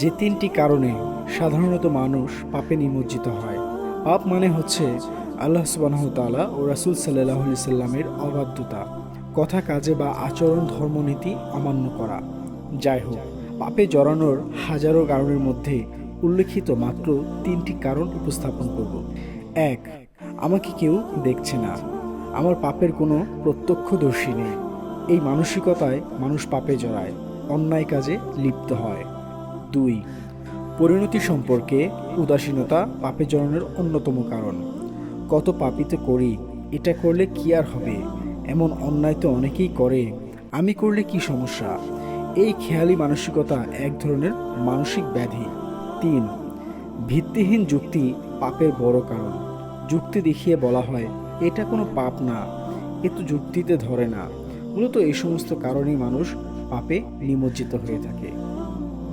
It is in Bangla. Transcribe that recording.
যে তিনটি কারণে সাধারণত মানুষ পাপে নিমজ্জিত হয়। পাপ মানে হচ্ছে আল্লাহ সুবাহ তাআলা ও রাসুল সাল্লাহ সাল্লামের অবাধ্যতা, কথা কাজে বা আচরণ ধর্মনীতি অমান্য করা। যাই হোক, পাপে জড়ানোর হাজারো কারণের মধ্যে উল্লেখিত মাত্র তিনটি কারণ উপস্থাপন করব। এক, আমাকে কেউ দেখছে না। আমার পাপের কোনো প্রত্যক্ষদর্শী নেই। এই মানসিকতায় মানুষ পাপে জড়ায়, অন্যায় কাজে লিপ্ত হয়। দুই, পরিণতি সম্পর্কে উদাসীনতা পাপে জড়ানোর অন্যতম কারণ। কত পাপিতে করি, এটা করলে কি আর হবে? এমন অন্যায় তো অনেকেই করে, আমি করলে কি সমস্যা? এই খেয়ালি মানসিকতা এক ধরনের মানসিক ব্যাধি। তিন, ভিত্তিহীন যুক্তি পাপের বড় কারণ। যুক্তি দেখিয়ে বলা হয়, এটা কোনো পাপ না, এ তো যুক্তিতে ধরে না। মূলত এই সমস্ত কারণেই মানুষ পাপে নিমজ্জিত হয়ে থাকে।